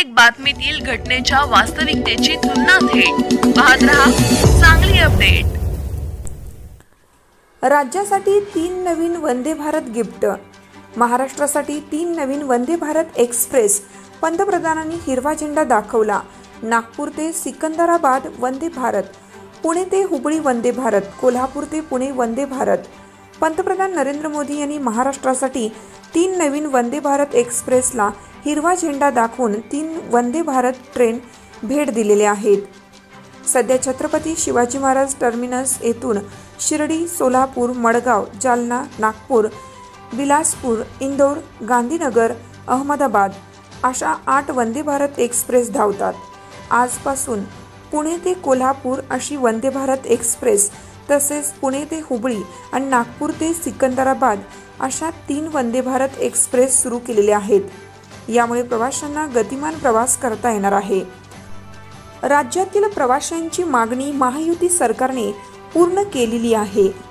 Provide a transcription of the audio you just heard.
प्रत्येक बातमीतील घटनेच्या वास्तविकतेची तुलना थेट. पाहत रहा चांगली अपडेट. राज्यासाठी तीन नवीन वंदे भारत गिफ्ट. महाराष्ट्रासाठी तीन नवीन वंदे भारत एक्सप्रेस पंतप्रधानांनी हिरवा झेंडा दाखवला. नागपूर ते सिकंदराबाद वंदे भारत. पुणे ते हुबळी वंदे भारत. कोल्हापूर ते पुणे वंदे भारत. पंतप्रधान नरेंद्र मोदी यांनी महाराष्ट्रासाठी तीन नवीन वंदे भारत एक्सप्रेसला हिरवा झेंडा दाखवून तीन वंदे भारत ट्रेन भेट दिलेले आहेत. सध्या छत्रपती शिवाजी महाराज टर्मिनस येथून शिर्डी सोलापूर मडगाव जालना नागपूर बिलासपूर इंदोर गांधीनगर अहमदाबाद अशा आठ वंदे भारत एक्सप्रेस धावतात. आजपासून पुणे ते कोल्हापूर अशी वंदे भारत एक्सप्रेस तसेच पुणे ते हुबळी आणि नागपूर ते सिकंदराबाद अशा तीन वंदे भारत एक्सप्रेस सुरू केलेल्या आहेत. यामुळे प्रवाशांना गतिमान प्रवास करता येणार आहे. राज्यातील प्रवाशांची मागणी महायुती सरकारने पूर्ण केलेली आहे.